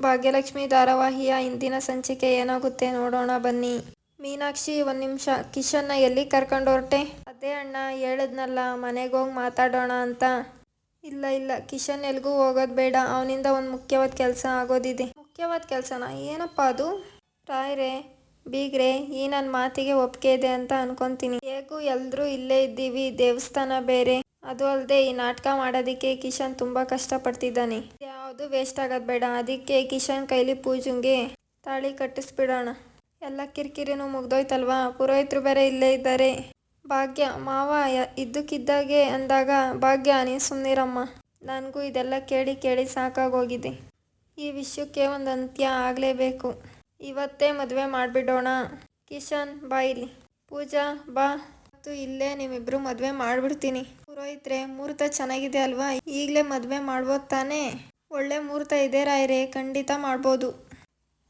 ಭಾಗ್ಯಲಕ್ಷ್ಮಿ ಧಾರಾವಾಹಿಯ ಇಂದಿನ ಸಂಚಿಕೆ ಏನಾಗುತ್ತೆ ನೋಡೋಣ ಬನ್ನಿ. ಮೀನಾಕ್ಷಿ ಒಂದ್ ನಿಮಿಷ, ಕಿಶನ್ನ ಎಲ್ಲಿ ಕರ್ಕೊಂಡು ಹೊರಟೆ? ಅದೇ ಅಣ್ಣ, ಹೇಳಿದ್ನಲ್ಲ ಮನೆಗೋಗಿ ಮಾತಾಡೋಣ ಅಂತ. ಇಲ್ಲ ಇಲ್ಲ, ಕಿಶನ್ ಎಲ್ಗೂ ಹೋಗೋದು ಬೇಡ. ಅವನಿಂದ ಒಂದು ಮುಖ್ಯವಾದ ಕೆಲಸ ಆಗೋದಿದೆ. ಮುಖ್ಯವಾದ ಕೆಲಸನ? ಏನಪ್ಪ ಅದು? ರಾಯ್ರೆ ಬೀಗ್ರೆ ಈ ನನ್ನ ಮಾತಿಗೆ ಒಪ್ಪಿಗೆ ಇದೆ ಅಂತ ಅನ್ಕೊಂತೀನಿ. ಹೇಗೂ ಎಲ್ಲರೂ ಇಲ್ಲೇ ಇದ್ದೀವಿ, ದೇವಸ್ಥಾನ ಬೇರೆ. ಅದು ಅಲ್ಲದೆ ಈ ನಾಟಕ ಮಾಡೋದಕ್ಕೆ ಕಿಶನ್ ತುಂಬ ಕಷ್ಟಪಡ್ತಿದ್ದಾನೆ. ಯಾವುದು ವೇಸ್ಟ್ ಆಗೋದು ಬೇಡ. ಅದಕ್ಕೆ ಕಿಶನ್ ಕೈಲಿ ಪೂಜುಂಗೆ ತಾಳಿ ಕಟ್ಟಿಸ್ಬಿಡೋಣ. ಎಲ್ಲ ಕಿರಿಕಿರಿನೂ ಮುಗ್ದೋಯ್ತಲ್ವಾ? ಪುರೋಹಿತರು ಬೇರೆ ಇಲ್ಲೇ ಇದ್ದಾರೆ. ಭಾಗ್ಯ, ಮಾವ ಇದ್ದಕ್ಕಿದ್ದಾಗೆ ಅಂದಾಗ, ಭಾಗ್ಯ, ನೀನು ಸುಮ್ಮನಿರಮ್ಮ ನನಗೂ ಇದೆಲ್ಲ ಕೇಳಿ ಕೇಳಿ ಸಾಕಾಗೋಗಿದೆ. ಈ ವಿಷಯಕ್ಕೆ ಒಂದು ಅಂತ್ಯ ಆಗಲೇಬೇಕು. ಇವತ್ತೇ ಮದುವೆ ಮಾಡಿಬಿಡೋಣ. ಕಿಶನ್, ಬಾ ಇಲ್ಲಿ. ಪೂಜಾ, ಬಾ. ಮತ್ತು ಇಲ್ಲೇ ನಿಮ್ಮಿಬ್ರು ಮದುವೆ ಮಾಡಿಬಿಡ್ತೀನಿ. ಪುರೋಹಿತ್ರೆ, ಮುಹೂರ್ತ ಚೆನ್ನಾಗಿದೆ ಅಲ್ವಾ? ಈಗಲೇ ಮದುವೆ ಮಾಡ್ಬೋದು ತಾನೇ? ಒಳ್ಳೆ ಮುಹೂರ್ತ ಇದೆ ರಾಯರೇ, ಖಂಡಿತ ಮಾಡ್ಬೋದು.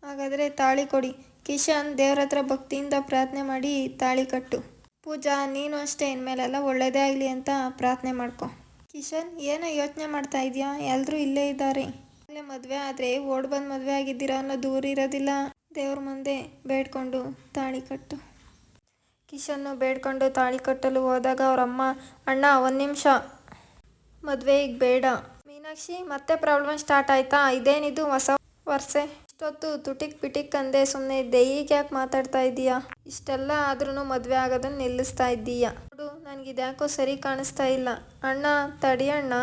ಹಾಗಾದರೆ ತಾಳಿ ಕೊಡಿ. ಕಿಶನ್ ದೇವ್ರ ಹತ್ರ ಭಕ್ತಿಯಿಂದ ಪ್ರಾರ್ಥನೆ ಮಾಡಿ ತಾಳಿ ಕಟ್ಟು. ಪೂಜಾ, ನೀನು ಅಷ್ಟೇ, ಇನ್ಮೇಲೆಲ್ಲ ಒಳ್ಳೆಯದೇ ಆಗಲಿ ಅಂತ ಪ್ರಾರ್ಥನೆ ಮಾಡ್ಕೊ. ಕಿಶನ್, ಏನೋ ಯೋಚನೆ ಮಾಡ್ತಾ ಇದೆಯಾ? ಎಲ್ಲರೂ ಇಲ್ಲೇ ಇದ್ದಾರೆ. ಇಲ್ಲೇ ಮದುವೆ ಆದರೆ ಓಡ್ ಬಂದು ಮದುವೆ ಆಗಿದ್ದೀರಾ ಅನ್ನೋ ದೂರ ಇರೋದಿಲ್ಲ. ದೇವ್ರ ಮುಂದೆ ಬೇಡ್ಕೊಂಡು ತಾಳಿ ಕಟ್ಟು. ಕಿಶನ್ನು ಬೇಡ್ಕೊಂಡು ತಾಳಿ ಕಟ್ಟಲು ಹೋದಾಗ ಅವರಮ್ಮ, ಅಣ್ಣ, ಒಂದು ನಿಮಿಷ. ಮದುವೆ ಈಗ ಬೇಡ. ಮೀನಾಕ್ಷಿ, ಮತ್ತೆ ಪ್ರಾಬ್ಲಮ್ ಸ್ಟಾರ್ಟ್ ಆಯ್ತಾ? ಇದೇನಿದು ಹೊಸ ವರ್ಷೆ? ಇಷ್ಟೊತ್ತು ತುಟಿಕ್ ಪಿಟಿಕ್ ಅಂದೆ ಸುಮ್ಮನೆ ಇದ್ದೆ. ಈಗ ಯಾಕೆ ಮಾತಾಡ್ತಾ ಇದ್ದೀಯಾ? ಇಷ್ಟೆಲ್ಲ ಆದ್ರೂ ಮದುವೆ ಆಗೋದನ್ನ ನಿಲ್ಲಿಸ್ತಾ ಇದ್ದೀಯಾ. ನೋಡು, ನನಗಿದ್ಯಾಕೋ ಸರಿ ಕಾಣಿಸ್ತಾ ಇಲ್ಲ. ಅಣ್ಣ ತಡಿ ಅಣ್ಣ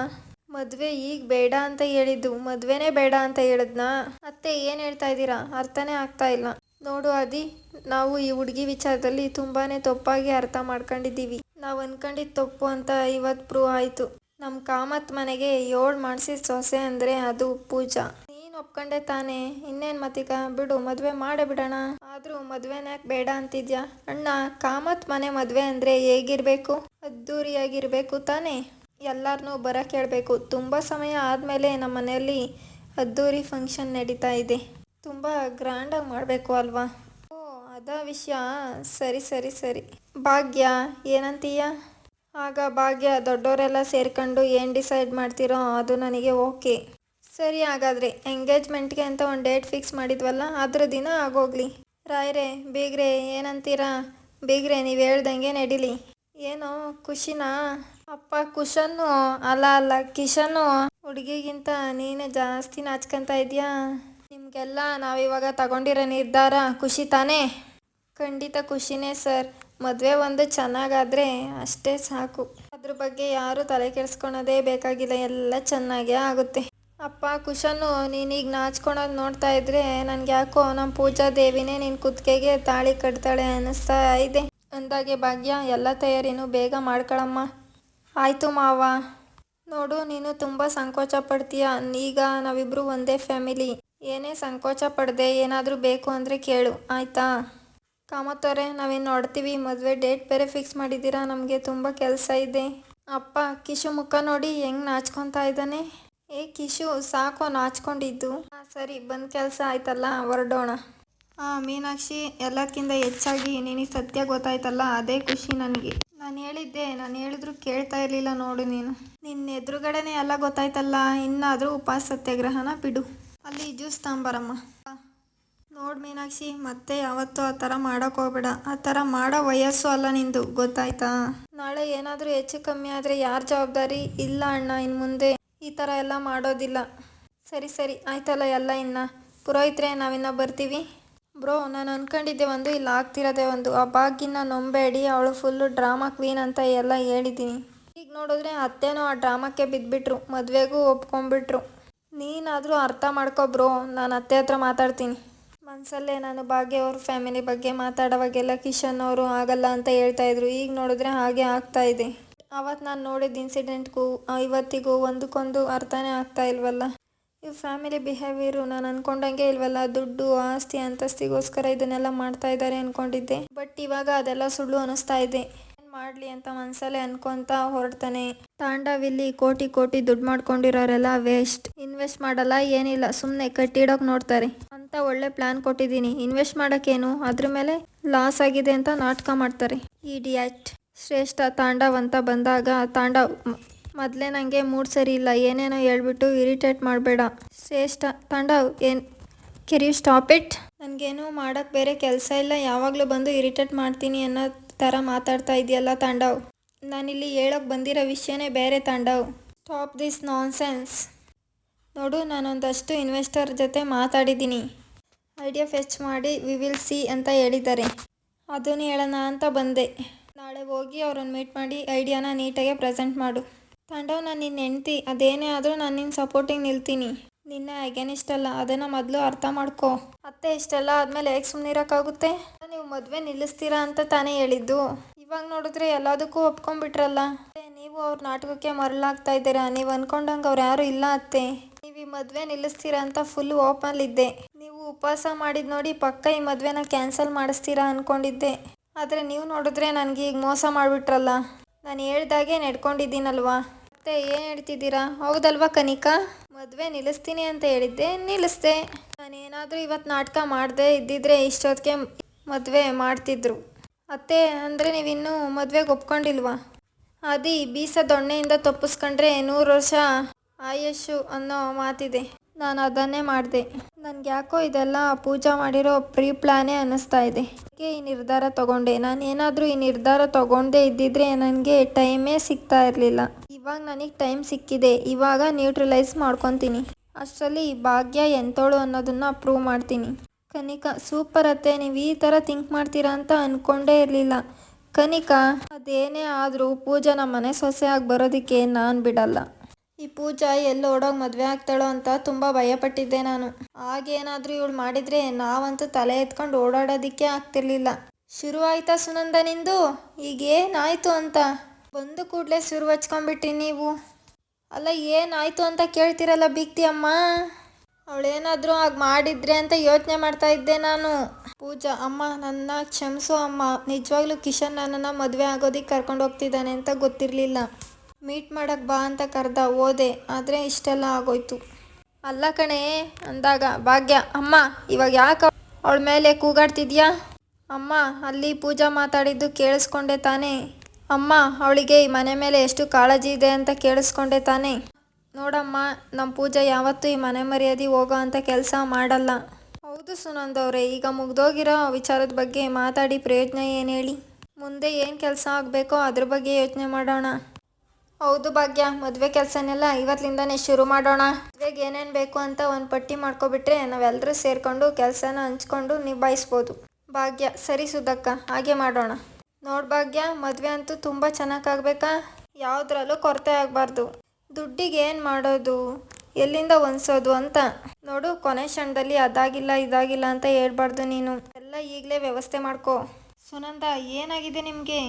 ಮದುವೆ ಈಗ ಬೇಡ ಅಂತ ಹೇಳಿದ್ದು. ಮದುವೆನೇ ಬೇಡ ಅಂತ ಹೇಳಿದ್ನಾ? ಅತ್ತೆ, ಏನು ಹೇಳ್ತಾ ಇದ್ದೀರಾ? ಅರ್ಥನೇ ಆಗ್ತಾ ಇಲ್ಲ. ನೋಡು ಅದಿ ನಾವು ಈ ಹುಡುಗಿ ವಿಚಾರದಲ್ಲಿ ತುಂಬಾನೇ ತಪ್ಪಾಗಿ ಅರ್ಥ ಮಾಡ್ಕೊಂಡಿದ್ದೀವಿ. ನಾವು ಅನ್ಕೊಂಡಿದ್ದು ತಪ್ಪು ಅಂತ ಇವತ್ತು ಪ್ರೂವ್ ಆಯಿತು. ನಮ್ಮ ಕಾಮತ್ ಮನೆಗೆ ಏಳು ಮಾಡಿಸಿದ ಸೊಸೆ ಅಂದರೆ ಅದು ಪೂಜಾ. ನೀನು ಒಪ್ಕೊಂಡೆ ತಾನೇ. ಇನ್ನೇನು ಮತ್ತೀಗ? ಬಿಡು, ಮದುವೆ ಮಾಡೇ ಬಿಡೋಣ. ಆದರೂ ಮದುವೆನ ಯಾಕೆ ಬೇಡ ಅಂತಿದ್ಯಾ? ಅಣ್ಣ, ಕಾಮತ್ ಮನೆ ಮದುವೆ ಅಂದರೆ ಹೇಗಿರಬೇಕು? ಅದ್ದೂರಿಯಾಗಿರಬೇಕು ತಾನೇ. ಎಲ್ಲರನ್ನೂ ಬರೋಕ್ಕೆ ಹೇಳಬೇಕು ತುಂಬ ಸಮಯ ಆದಮೇಲೆ ನಮ್ಮ ಮನೆಯಲ್ಲಿ ಅದ್ದೂರಿ ಫಂಕ್ಷನ್ ನಡೀತಾ ಇದೆ. ತುಂಬ ಗ್ರ್ಯಾಂಡಾಗಿ ಮಾಡಬೇಕು ಅಲ್ವಾ? ಓ, ಅದ ವಿಷಯ. ಸರಿ ಸರಿ ಸರಿ. ಭಾಗ್ಯ, ಏನಂತೀಯ? ಆಗ ಭಾಗ್ಯ ದೊಡ್ಡವರೆಲ್ಲ ಸೇರ್ಕೊಂಡು ಏನು ಡಿಸೈಡ್ ಮಾಡ್ತೀರೋ ಅದು ನನಗೆ ಓಕೆ ಸರಿ ಹಾಗಾದರೆ ಎಂಗೇಜ್ಮೆಂಟ್ಗೆ ಅಂತ ಒಂದು ಡೇಟ್ ಫಿಕ್ಸ್ ಮಾಡಿದ್ವಲ್ಲ, ಅದ್ರ ದಿನ ಆಗೋಗ್ಲಿ. ರಾಯ್ರೆ, ಬೀಗ್ರೆ, ಏನಂತೀರಾ? ಬೀಗ್ರೆ, ನೀವು ಹೇಳ್ದಂಗೆ ನಡೀಲಿ. ಏನೋ, ಖುಷಿನಾ? ಅಪ್ಪ ಕುಶನ್ನು ಅಲ್ಲ ಅಲ್ಲ, ಕಿಶನ್ನು? ಹುಡುಗಿಗಿಂತ ನೀನೇ ಜಾಸ್ತಿ ನಾಚ್ಕೊಂತ ಇದೆಯಾ? ನಿಮಗೆಲ್ಲ ನಾವಿವಾಗ ತಗೊಂಡಿರೋ ನಿರ್ಧಾರ ಖುಷಿ ತಾನೇ? ಖಂಡಿತ ಖುಷಿನೇ ಸರ್. ಮದುವೆ ಒಂದು ಚೆನ್ನಾಗಾದರೆ ಅಷ್ಟೇ ಸಾಕು. ಅದ್ರ ಬಗ್ಗೆ ಯಾರೂ ತಲೆ ಕೆಡಿಸ್ಕೊಳೋದೇ ಬೇಕಾಗಿಲ್ಲ, ಎಲ್ಲ ಚೆನ್ನಾಗೇ ಆಗುತ್ತೆ. ಅಪ್ಪ ಕುಶನು ನೀನೀಗ ನಾಚ್ಕೊಳೋದು ನೋಡ್ತಾ ಇದ್ರೆ ನನಗೆ ಯಾಕೋ ನಮ್ಮ ಪೂಜಾ ದೇವಿನೇ ನಿನ್ನ ಕುತ್ತಿಗೆಗೆ ತಾಳಿ ಕಟ್ತಾಳೆ ಅನ್ನಿಸ್ತಾ ಇದೆ. ಅಂದಾಗೆ ಭಾಗ್ಯ, ಎಲ್ಲ ತಯಾರಿನೂ ಬೇಗ ಮಾಡ್ಕೊಳಮ್ಮ. ಆಯಿತು ಮಾವ. ನೋಡು, ನೀನು ತುಂಬ ಸಂಕೋಚ ಪಡ್ತೀಯ? ಈಗ ನಾವಿಬ್ರು ಒಂದೇ ಫ್ಯಾಮಿಲಿ ಏನೇ ಸಂಕೋಚ ಪಡದೆ ಏನಾದರೂ ಬೇಕು ಅಂದರೆ ಕೇಳು. ಆಯಿತಾ? ಕಾಮತ್ತವ್ರೆ ನಾವೇನು ನೋಡ್ತೀವಿ? ಮದುವೆ ಡೇಟ್ ಬೇರೆ ಫಿಕ್ಸ್ ಮಾಡಿದ್ದೀರಾ? ನಮಗೆ ತುಂಬ ಕೆಲಸ ಇದೆ. ಅಪ್ಪ, ಕಿಶು ಮುಖ ನೋಡಿ ಹೆಂಗ್ ನಾಚ್ಕೊತಾ ಇದ್ದಾನೆ? ಏ ಕಿಶು, ಸಾಕು ನಾಚ್ಕೊಂಡಿದ್ದು. ಹಾಂ, ಸರಿ, ಬಂದ ಕೆಲಸ ಆಯ್ತಲ್ಲ, ಹೊರಡೋಣ. ಹಾಂ ಮೀನಾಕ್ಷಿ ಎಲ್ಲಕ್ಕಿಂತ ಹೆಚ್ಚಾಗಿ ನಿನಗೆ ಸತ್ಯ ಗೊತ್ತಾಯ್ತಲ್ಲ, ಅದೇ ಖುಷಿ ನನಗೆ. ನಾನು ಹೇಳಿದ್ದೆ, ನಾನು ಹೇಳಿದ್ರು ಕೇಳ್ತಾ ಇರಲಿಲ್ಲ ನೋಡು ನೀನು. ನಿನ್ನ ಎದುರುಗಡೆನೆ ಎಲ್ಲ ಗೊತ್ತಾಯ್ತಲ್ಲ, ಇನ್ನಾದರೂ ಉಪಾಸ ಸತ್ಯಾಗ್ರಹನ ಬಿಡು. ಅಲ್ಲಿ ಜ್ಯೂಸ್ ತಗೊಂಬರಮ್ಮ ನೋಡು ಮೀನಾಕ್ಷಿ, ಮತ್ತೆ ಯಾವತ್ತೂ ಆ ಥರ ಮಾಡೋಕೆ ಹೋಗ್ಬೇಡ. ಆ ಥರ ಮಾಡೋ ವಯಸ್ಸು ಅಲ್ಲ ನಿಂದು, ಗೊತ್ತಾಯ್ತಾ? ನಾಳೆ ಏನಾದರೂ ಹೆಚ್ಚು ಕಮ್ಮಿ ಆದರೆ ಯಾರ ಜವಾಬ್ದಾರಿ? ಇಲ್ಲ ಅಣ್ಣ ಇನ್ನು ಮುಂದೆ ಈ ಥರ ಎಲ್ಲ ಮಾಡೋದಿಲ್ಲ. ಸರಿ ಸರಿ, ಆಯ್ತಲ್ಲ ಎಲ್ಲ ಇನ್ನು. ಪುರೋಹಿತ್ರೆ, ನಾವಿನ್ನ ಬರ್ತೀವಿ. ಬ್ರೋ, ನಾನು ಅನ್ಕೊಂಡಿದ್ದೆ ಒಂದು, ಇಲ್ಲಿ ಆಗ್ತಿರೋದೆ ಒಂದು. ಆ ಬಾಗಿನ ನೊಂಬೇಡಿ, ಅವಳು ಫುಲ್ಲು ಡ್ರಾಮಾ ಕ್ವೀನ್ ಅಂತ ಎಲ್ಲ ಹೇಳಿದ್ದೀನಿ. ಈಗ ನೋಡಿದ್ರೆ ಅತ್ತೇನೋ ಆ ಡ್ರಾಮಕ್ಕೆ ಬಿದ್ದುಬಿಟ್ರು ಮದುವೆಗೂ ಒಪ್ಕೊಂಡ್ಬಿಟ್ರು. ನೀನಾದರೂ ಅರ್ಥ ಮಾಡ್ಕೋ ಬ್ರೋ. ನಾನು ಅತ್ತೆ ಹತ್ರ ಮಾತಾಡ್ತೀನಿ. ಮನಸಲ್ಲೇ ನಾನು ಭಾಗ್ಯ ಅವ್ರ ಫ್ಯಾಮಿಲಿ ಬಗ್ಗೆ ಮಾತಾಡೋವಾಗೆಲ್ಲ ಕಿಶನ್ ಅವರು ಆಗಲ್ಲ ಅಂತ ಹೇಳ್ತಾ ಇದ್ರು. ಈಗ ನೋಡಿದ್ರೆ ಹಾಗೆ ಆಗ್ತಾ ಇದೆ. ಅವತ್ತು ನಾನು ನೋಡಿದ ಇನ್ಸಿಡೆಂಟ್ಗೂ ಇವತ್ತಿಗೂ ಒಂದಕ್ಕೊಂದು ಅರ್ಥನೇ ಆಗ್ತಾ ಇಲ್ವಲ್ಲ? ಈ ಫ್ಯಾಮಿಲಿ ಬಿಹೇವಿಯರು ನಾನು ಅನ್ಕೊಂಡಂಗೆ ಇಲ್ವಲ್ಲ? ದುಡ್ಡು, ಆಸ್ತಿ, ಅಂತಸ್ತಿಗೋಸ್ಕರ ಇದನ್ನೆಲ್ಲ ಮಾಡ್ತಾ ಇದ್ದಾರೆ ಅನ್ಕೊಂಡಿದ್ದೆ. ಬಟ್ ಇವಾಗ ಅದೆಲ್ಲ ಸುಳ್ಳು ಅನಿಸ್ತಾ ಇದೆ. ಏನು ಮಾಡ್ಲಿ ಅಂತ ಮನ್ಸಲ್ಲೇ ಅನ್ಕೊಂತ ಹೊರಡ್ತಾನೆ. ತಾಂಡವಿಲ್ಲಿ ಕೋಟಿ ಕೋಟಿ ದುಡ್ಡು ಮಾಡ್ಕೊಂಡಿರೋರೆಲ್ಲ ವೇಸ್ಟ್ ಇನ್ವೆಸ್ಟ್ ಮಾಡಲ್ಲ, ಏನಿಲ್ಲ ಸುಮ್ಮನೆ ಕಟ್ಟಿಡೋಕೆ ನೋಡ್ತಾರೆ. ಅಂತ ಒಳ್ಳೆ ಪ್ಲಾನ್ ಕೊಟ್ಟಿದ್ದೀನಿ. ಇನ್ವೆಸ್ಟ್ ಮಾಡೋಕ್ಕೇನು? ಅದ್ರ ಮೇಲೆ ಲಾಸ್ ಆಗಿದೆ ಅಂತ ನಾಟಕ ಮಾಡ್ತಾರೆ. ಇಡಿಯಟ್ ಶ್ರೇಷ್ಠ ತಾಂಡವ್ ಅಂತ ಬಂದಾಗ ತಾಂಡವ್ ಮೊದಲೇ ನನಗೆ ಮೂಡ್ ಸರಿ ಇಲ್ಲ. ಏನೇನೋ ಹೇಳ್ಬಿಟ್ಟು ಇರಿಟೇಟ್ ಮಾಡಬೇಡ. ಶ್ರೇಷ್ಠ ತಾಂಡವ್ ಏನು ಕೆರಿ ಸ್ಟಾಪ್ ಇಟ್ ನನಗೇನು ಮಾಡೋಕ್ಕೆ ಬೇರೆ ಕೆಲಸ ಇಲ್ಲ. ಯಾವಾಗಲೂ ಬಂದು ಇರಿಟೇಟ್ ಮಾಡ್ತೀನಿ ಅನ್ನೋ ಥರ ಮಾತಾಡ್ತಾ ಇದೆಯಲ್ಲ ತಾಂಡವ್. ನಾನಿಲ್ಲಿ ಹೇಳೋಕ್ಕೆ ಬಂದಿರೋ ವಿಷಯನೇ ಬೇರೆ ತಾಂಡವ್. ಸ್ಟಾಪ್ ದಿಸ್ ನಾನ್ಸೆನ್ಸ್ ನೋಡು, ನಾನೊಂದಷ್ಟು ಇನ್ವೆಸ್ಟರ್ ಜೊತೆ ಮಾತಾಡಿದ್ದೀನಿ. ಐಡಿಯಾ ಫೆಚ್ ಮಾಡಿ ವಿ ವಿಲ್ ಸಿ ಅಂತ ಹೇಳಿದ್ದಾರೆ. ಅದನ್ನು ಹೇಳೋಣ ಅಂತ ಬಂದೆ. ನಾಳೆ ಹೋಗಿ ಅವ್ರನ್ನ ಮೀಟ್ ಮಾಡಿ ಐಡಿಯಾನ ನೀಟಾಗೆ ಪ್ರೆಸೆಂಟ್ ಮಾಡು. ತಾಂಡವ್ ನಾನು ನಿನ್ನ ಹೆಂಡ್ತಿ, ಅದೇನೇ ಆದರೂ ನಾನು ನಿನ್ನ ಸಪೋರ್ಟಿಗೆ ನಿಲ್ತೀನಿ. ನಿನ್ನ ಅಗೇನಿಸ್ಟ್ ಅಲ್ಲ, ಅದನ್ನು ಮೊದಲು ಅರ್ಥ ಮಾಡ್ಕೋ. ಅತ್ತೆ ಇಷ್ಟೆಲ್ಲ ಆದಮೇಲೆ ಹೇಗೆ ಸುಮ್ಮನಿರೋಕ್ಕಾಗುತ್ತೆ ನೀವು ಮದುವೆ ನಿಲ್ಲಿಸ್ತೀರಾ ಅಂತ ತಾನೇ ಹೇಳಿದ್ದು. ಇವಾಗ ನೋಡಿದ್ರೆ ಎಲ್ಲದಕ್ಕೂ ಒಪ್ಕೊಂಡ್ಬಿಟ್ರಲ್ಲ. ನೀವು ಅವ್ರ ನಾಟಕಕ್ಕೆ ಮರಳಾಗ್ತಾ ಇದ್ದೀರಾ? ನೀವು ಅಂದ್ಕೊಂಡಂಗೆ ಅವ್ರು ಯಾರು ಇಲ್ಲ ಅತ್ತೆ. ಮದುವೆ ನಿಲ್ಲಿಸ್ತೀರಾ ಅಂತ ಫುಲ್ ಓಪನಲ್ಲಿದ್ದೆ ನೀವು ಉಪವಾಸ ಮಾಡಿದ್ ನೋಡಿ ಪಕ್ಕ ಈ ಮದುವೆನ ಕ್ಯಾನ್ಸಲ್ ಮಾಡಿಸ್ತೀರಾ ಅನ್ಕೊಂಡಿದ್ದೆ. ಆದರೆ ನೀವು ನೋಡಿದ್ರೆ ನನಗೆ ಈಗ ಮೋಸ ಮಾಡಿಬಿಟ್ರಲ್ಲ. ನಾನು ಹೇಳ್ದಾಗೆ ನಡ್ಕೊಂಡಿದ್ದೀನಲ್ವಾ? ಮತ್ತೆ ಏನು ಹೇಳ್ತಿದ್ದೀರಾ? ಹೌದಲ್ವಾ ಕನಿಕಾ? ಮದುವೆ ನಿಲ್ಲಿಸ್ತೀನಿ ಅಂತ ಹೇಳಿದ್ದೆ, ನಿಲ್ಲಿಸ್ದೆ. ನಾನೇನಾದರೂ ಇವತ್ತು ನಾಟಕ ಮಾಡದೆ ಇದ್ದಿದ್ರೆ ಇಷ್ಟೊತ್ತಿಗೆ ಮದುವೆ ಮಾಡ್ತಿದ್ರು. ಅತ್ತೆ, ಅಂದರೆ ನೀವಿನ್ನೂ ಮದುವೆಗೆ ಒಪ್ಕೊಂಡಿಲ್ವಾ? ಆದಿ ಬೀಸ ದೊಣ್ಣೆಯಿಂದ ತಪ್ಪಿಸ್ಕೊಂಡ್ರೆ ನೂರು ವರ್ಷ ಆಯುಷು ಅನ್ನೋ ಮಾತಿದೆ. ನಾನು ಅದನ್ನೇ ಮಾಡಿದೆ. ನನ್ಗೆ ಯಾಕೋ ಇದೆಲ್ಲ ಪೂಜಾ ಮಾಡಿರೋ ಪ್ರೀ ಪ್ಲಾನೇ ಅನ್ನಿಸ್ತಾ ಇದೆ. ಅದಕ್ಕೆ ಈ ನಿರ್ಧಾರ ತಗೊಂಡೆ. ನಾನು ಏನಾದರೂ ಈ ನಿರ್ಧಾರ ತಗೊಂಡೇ ಇದ್ದಿದ್ರೆ ನನಗೆ ಟೈಮೇ ಸಿಗ್ತಾ ಇರಲಿಲ್ಲ. ಇವಾಗ ನನಗೆ ಟೈಮ್ ಸಿಕ್ಕಿದೆ. ಇವಾಗ ನ್ಯೂಟ್ರಲೈಸ್ ಮಾಡ್ಕೊತೀನಿ. ಅಷ್ಟರಲ್ಲಿ ಭಾಗ್ಯ ಎಂತೋಳು ಅನ್ನೋದನ್ನು ಅಪ್ರೂವ್ ಮಾಡ್ತೀನಿ. ಕನಿಕಾ, ಸೂಪರ್ ಅತ್ತೆ. ನೀವು ಈ ಥರ ಥಿಂಕ್ ಮಾಡ್ತೀರಾ ಅಂತ ಅಂದ್ಕೊಂಡೇ ಇರಲಿಲ್ಲ. ಕನಿಕಾ, ಅದೇನೇ ಆದರೂ ಪೂಜಾ ನಮ್ಮ ಮನೆ ಸೊಸೆಯಾಗಿ ಬರೋದಕ್ಕೆ ನಾನು ಬಿಡಲ್ಲ. ಈ ಪೂಜಾ ಎಲ್ಲಿ ಓಡೋಗಿ ಮದುವೆ ಆಗ್ತಾಳೋ ಅಂತ ತುಂಬ ಭಯಪಟ್ಟಿದ್ದೆ ನಾನು. ಆಗೇನಾದರೂ ಇವಳು ಮಾಡಿದರೆ ನಾವಂತೂ ತಲೆ ಎತ್ಕೊಂಡು ಓಡಾಡೋದಿಕ್ಕೆ ಆಗ್ತಿರ್ಲಿಲ್ಲ. ಶುರು ಆಯ್ತಾ ಸುನಂದ ನಿಂದು? ಈಗ ಏನಾಯ್ತು ಅಂತ? ಬಂದು ಕೂಡಲೇ ಶುರು ಹಚ್ಕೊಂಡ್ಬಿಟ್ಟಿ ನೀವು. ಅಲ್ಲ, ಏನಾಯ್ತು ಅಂತ ಕೇಳ್ತಿರಲ್ಲ ಬಿಕ್ತಿ ಅಮ್ಮ. ಅವಳೇನಾದರೂ ಆಗ ಮಾಡಿದ್ರೆ ಅಂತ ಯೋಚನೆ ಮಾಡ್ತಾ ಇದ್ದೆ ನಾನು. ಪೂಜಾ, ಅಮ್ಮ, ನನ್ನ ಕ್ಷಮಿಸು ಅಮ್ಮ. ನಿಜವಾಗ್ಲೂ ಕಿಶನ್ ನನ್ನನ್ನು ಮದುವೆ ಆಗೋದಕ್ಕೆ ಕರ್ಕೊಂಡು ಹೋಗ್ತಿದ್ದಾನೆ ಅಂತ ಗೊತ್ತಿರಲಿಲ್ಲ. ಮೀಟ್ ಮಾಡಕ್ಕೆ ಬಾ ಅಂತ ಕರೆದ, ಓದೆ, ಆದರೆ ಇಷ್ಟೆಲ್ಲ ಆಗೋಯ್ತು. ಅಲ್ಲ ಕಣೆ, ಅಂದಾಗ, ಭಾಗ್ಯ, ಅಮ್ಮ, ಇವಾಗ ಯಾಕೆ ಅವಳ ಮೇಲೆ ಕೂಗಾಡ್ತಿದ್ಯಾ? ಅಮ್ಮ, ಅಲ್ಲಿ ಪೂಜಾ ಮಾತಾಡಿದ್ದು ಕೇಳಿಸ್ಕೊಂಡೆ ತಾನೇ. ಅಮ್ಮ, ಅವಳಿಗೆ ಈ ಮನೆ ಮೇಲೆ ಎಷ್ಟು ಕಾಳಜಿ ಇದೆ ಅಂತ ಕೇಳಿಸ್ಕೊಂಡೆ ತಾನೇ. ನೋಡಮ್ಮ ನಮ್ಮ ಪೂಜೆ ಯಾವತ್ತೂ ಈ ಮನೆ ಮರ್ಯಾದೆ ಹೋಗೋ ಅಂತ ಕೆಲಸ ಮಾಡಲ್ಲ. ಹೌದು ಸುನಂದ್ ಅವರೇ, ಈಗ ಮುಗ್ದೋಗಿರೋ ವಿಚಾರದ ಬಗ್ಗೆ ಮಾತಾಡಿ ಪ್ರಯೋಜನ ಏನು ಹೇಳಿ? ಮುಂದೆ ಏನು ಕೆಲಸ ಆಗಬೇಕೋ ಅದ್ರ ಬಗ್ಗೆ ಯೋಚನೆ ಮಾಡೋಣ. ಹೌದು ಭಾಗ್ಯ, ಮದುವೆ ಕೆಲಸನೆಲ್ಲ ಇವತ್ತಿಂದನೇ ಶುರು ಮಾಡೋಣ. ಮದುವೆಗೆ ಏನೇನು ಬೇಕು ಅಂತ ಒಂದು ಪಟ್ಟಿ ಮಾಡ್ಕೊಬಿಟ್ರೆ ನಾವೆಲ್ಲರೂ ಸೇರಿಕೊಂಡು ಕೆಲಸನ ಹಂಚ್ಕೊಂಡು ನಿಭಾಯಿಸ್ಬೋದು. ಭಾಗ್ಯ, ಸರಿ ಸುಧಕ್ಕ, ಹಾಗೆ ಮಾಡೋಣ. ನೋಡ್ ಭಾಗ್ಯ, ಮದುವೆ ಅಂತೂ ತುಂಬ ಚೆನ್ನಾಗಾಗಬೇಕಾ ಯಾವುದ್ರಲ್ಲೂ ಕೊರತೆ ಆಗಬಾರ್ದು. ದುಡ್ಡಿಗೆ ಏನು ಮಾಡೋದು? ಎಲ್ಲಿಂದ ಹೊಂದ್ಸೋದು ಅಂತ. ನೋಡು, ಕೊನೆ ಕ್ಷಣದಲ್ಲಿ ಅದಾಗಿಲ್ಲ, ಇದಾಗಿಲ್ಲ ಅಂತ ಹೇಳ್ಬಾರ್ದು ನೀನು. ಎಲ್ಲ ಈಗಲೇ ವ್ಯವಸ್ಥೆ ಮಾಡ್ಕೋ. ಸುನಂದ, ಏನಾಗಿದೆ ನಿಮಗೆ?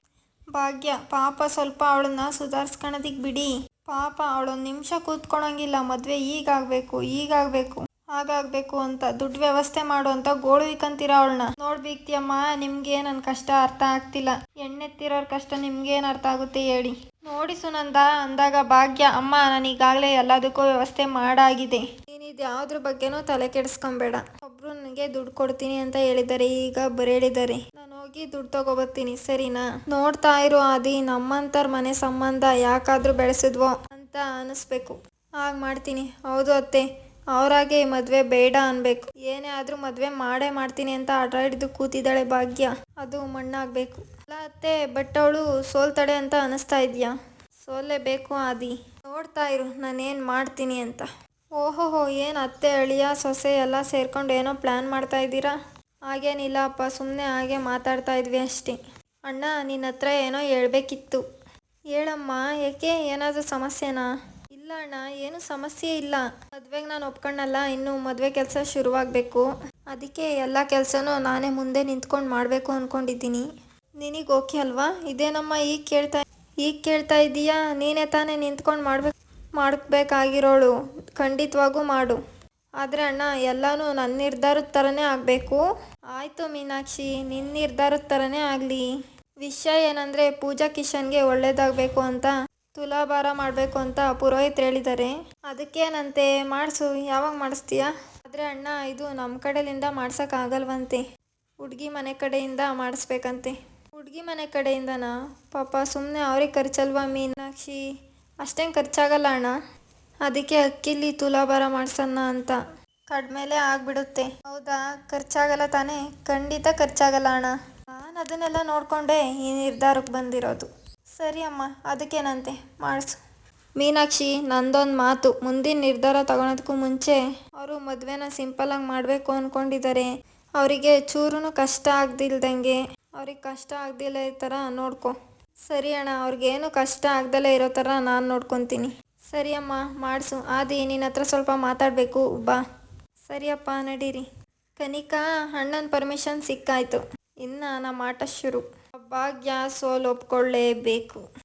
ಭಾಗ್ಯ. ಪಾಪ ಸ್ವಲ್ಪ ಅವಳನ್ನ ಸುಧಾರಿಸ್ಕೊಳೋದಿಕ್ ಬಿಡಿ. ಪಾಪ ಅವಳೊಂದು ನಿಮಿಷ ಕೂತ್ಕೊಳಂಗಿಲ್ಲ. ಮದುವೆ ಈಗಾಗಬೇಕು ಈಗಾಗಬೇಕು, ಹಾಗಾಗಬೇಕು ಅಂತ ದುಡ್ಡು ವ್ಯವಸ್ಥೆ ಮಾಡು ಅಂತ ಗೋಳು ಇಕ್ಕಂತೀರ ಅವಳನ್ನ. ನೋಡ್ಬೇಕ್ತಿಯಮ್ಮ ನಿಮ್ಗೆ ನನ್ನ ಕಷ್ಟ ಅರ್ಥ ಆಗ್ತಿಲ್ಲ. ಎಣ್ಣೆತ್ತಿರೋರ್ ಕಷ್ಟ ನಿಮ್ಗೇನು ಅರ್ಥ ಆಗುತ್ತೆ ಹೇಳಿ. ನೋಡಿ ಸುನಂದ, ಅಂದಾಗ ಭಾಗ್ಯ, ಅಮ್ಮ, ನಾನು ಈಗಾಗಲೇ ಎಲ್ಲದಕ್ಕೂ ವ್ಯವಸ್ಥೆ ಮಾಡಾಗಿದೆ. ನೀನಿದು ಯಾವ್ದ್ರ ಬಗ್ಗೆನೂ ತಲೆ ಕೆಡಿಸ್ಕೊಂಬೇಡ. ಒಬ್ರು ನನಗೆ ದುಡ್ಡು ಕೊಡ್ತೀನಿ ಅಂತ ಹೇಳಿದ್ದಾರೆ. ಈಗ ಬರೇಳಿದ್ದಾರೆ ಹೋಗಿ ದುಡ್ಡು ತಗೋಬರ್ತೀನಿ ಸರಿನಾ? ನೋಡ್ತಾ ಇರು ಆದಿ ನಮ್ಮಂತರ್ ಮನೆ ಸಂಬಂಧ ಯಾಕಾದ್ರೂ ಬೆಳೆಸಿದ್ವೋ ಅಂತ ಅನಿಸ್ಬೇಕು. ಹಾಗೆ ಮಾಡ್ತೀನಿ. ಹೌದು ಅತ್ತೆ. ಅವರಾಗೆ ಮದುವೆ ಬೇಡ ಅನ್ಬೇಕು. ಏನೇ ಆದ್ರೂ ಮದುವೆ ಮಾಡೇ ಮಾಡ್ತೀನಿ ಅಂತ ಆಟ ಹಿಡಿದು ಕೂತಿದ್ದಾಳೆ ಭಾಗ್ಯ. ಅದು ಮಣ್ಣಾಗಬೇಕು. ಅಲ್ಲ ಅತ್ತೆ, ಬಟ್ ಅವಳು ಸೋಲ್ತಾಳೆ ಅಂತ ಅನಿಸ್ತಾ ಇದೆಯಾ? ಸೋಲೇಬೇಕು ಆದಿ. ನೋಡ್ತಾ ಇರು, ನಾನೇನು ಮಾಡ್ತೀನಿ ಅಂತ. ಓಹೋಹೋ, ಏನು ಅತ್ತೆ, ಅಳಿಯ, ಸೊಸೆ ಎಲ್ಲ ಸೇರ್ಕೊಂಡು ಏನೋ ಪ್ಲ್ಯಾನ್ ಮಾಡ್ತಾ ಇದ್ದೀರಾ? ಹಾಗೇನಿಲ್ಲ ಅಪ್ಪ ಸುಮ್ಮನೆ ಹಾಗೆ ಮಾತಾಡ್ತಾ ಇದ್ವಿ ಅಷ್ಟೇ. ಅಣ್ಣ ನಿನ್ನ ಹತ್ರ ಏನೋ ಹೇಳ್ಬೇಕಿತ್ತು. ಹೇಳಮ್ಮ, ಏಕೆ? ಏನಾದರೂ ಸಮಸ್ಯೆನಾ? ಇಲ್ಲ ಅಣ್ಣ, ಏನು ಸಮಸ್ಯೆ ಇಲ್ಲ. ಮದುವೆಗೆ ನಾನು ಒಪ್ಕೊಂಡಲ್ಲ ಇನ್ನು ಮದುವೆ ಕೆಲಸ ಶುರುವಾಗಬೇಕು. ಅದಕ್ಕೆ ಎಲ್ಲ ಕೆಲಸನೂ ನಾನೇ ಮುಂದೆ ನಿಂತ್ಕೊಂಡು ಮಾಡಬೇಕು ಅಂದ್ಕೊಂಡಿದ್ದೀನಿ ನಿನಗೆ ಓಕೆ ಅಲ್ವಾ? ಇದೇನಮ್ಮ, ಈಗ ಕೇಳ್ತಾ ಈಗ ಕೇಳ್ತಾ ಇದ್ದೀಯಾ ನೀನೇ ತಾನೇ ನಿಂತ್ಕೊಂಡು ಮಾಡ್ಬೇಕು, ಮಾಡಬೇಕಾಗಿರೋಳು. ಖಂಡಿತವಾಗೂ ಮಾಡು. ಆದರೆ ಅಣ್ಣ, ಎಲ್ಲನೂ ನನ್ನ ನಿರ್ಧಾರದ ಥರನೇ ಆಗಬೇಕು. ಆಯಿತು ಮೀನಾಕ್ಷಿ ನಿನ್ನ ನಿರ್ಧಾರದ ಥರನೇ ಆಗಲಿ. ವಿಷಯ ಏನಂದರೆ ಪೂಜಾ ಕಿಶನ್ಗೆ ಒಳ್ಳೇದಾಗಬೇಕು ಅಂತ, ತುಲಾಭಾರ ಮಾಡಬೇಕು ಅಂತ ಪುರೋಹಿತ್ ಹೇಳಿದ್ದಾರೆ ಅದಕ್ಕೇನಂತೆ ಮಾಡಿಸು. ಯಾವಾಗ ಮಾಡಿಸ್ತೀಯಾ? ಆದರೆ ಅಣ್ಣ, ಇದು ನಮ್ಮ ಕಡೆಯಿಂದ ಮಾಡ್ಸೋಕ್ಕಾಗಲ್ವಂತೆ. ಹುಡುಗಿ ಮನೆ ಕಡೆಯಿಂದ ಮಾಡಿಸ್ಬೇಕಂತೆ. ಹುಡುಗಿ ಮನೆ ಕಡೆಯಿಂದನಾ? ಪಾಪ ಸುಮ್ಮನೆ ಅವ್ರಿಗೆ ಖರ್ಚಲ್ವಾ ಮೀನಾಕ್ಷಿ? ಅಷ್ಟೇನು ಖರ್ಚಾಗಲ್ಲ ಅಣ್ಣ. ಅದಕ್ಕೆ ಅಕ್ಕಿಲಿ ತುಲಾಭಾರ ಮಾಡ್ಸೋಣ ಅಂತ. ಕಡ್ಮೇಲೆ ಆಗ್ಬಿಡುತ್ತೆ. ಹೌದಾ? ಖರ್ಚಾಗಲ್ಲ ತಾನೇ? ಖಂಡಿತ ಖರ್ಚಾಗಲ್ಲ ಅಣ್ಣ. ನಾನು ಅದನ್ನೆಲ್ಲ ನೋಡಿಕೊಂಡೆ ಈ ನಿರ್ಧಾರಕ್ಕೆ ಬಂದಿರೋದು. ಸರಿ ಅಮ್ಮ, ಅದಕ್ಕೇನಂತೆ? ಮಾಡಿಸು. ಮೀನಾಕ್ಷಿ, ನಂದೊಂದು ಮಾತು. ಮುಂದಿನ ನಿರ್ಧಾರ ತಗೊಳೋದಕ್ಕೂ ಮುಂಚೆ ಅವರು ಮದುವೆನ ಸಿಂಪಲಾಗಿ ಮಾಡಬೇಕು ಅಂದ್ಕೊಂಡಿದ್ದಾರೆ ಅವರಿಗೆ ಚೂರು ಕಷ್ಟ ಆಗ್ದಿಲ್ದಂಗೆ ಅವ್ರಿಗೆ ಕಷ್ಟ ಆಗ್ದಿಲ್ಲ ಈ ಥರ ನೋಡ್ಕೊ. ಸರಿ ಅಣ್ಣ, ಅವ್ರಿಗೇನು ಕಷ್ಟ ಆಗ್ದಲೇ ಇರೋ ಥರ ನಾನು ನೋಡ್ಕೊತೀನಿ. ಸರಿ ಅಮ್ಮ ಮಾಡಿಸು. ಆದಿ, ನಿನ್ನ ಹತ್ರ ಸ್ವಲ್ಪ ಮಾತಾಡಬೇಕು. ಬಾ. ಸರಿಯಪ್ಪ, ನಡೀರಿ. ಕನಿಕಾ, ಅಣ್ಣನ ಪರ್ಮಿಷನ್ ಸಿಕ್ಕಾಯ್ತು. ಇನ್ನು ನಮ್ಮ ಆಟ ಶುರು. ಭಾಗ್ಯ ಸೋಲು ಒಪ್ಕೊಳ್ಳೇಬೇಕು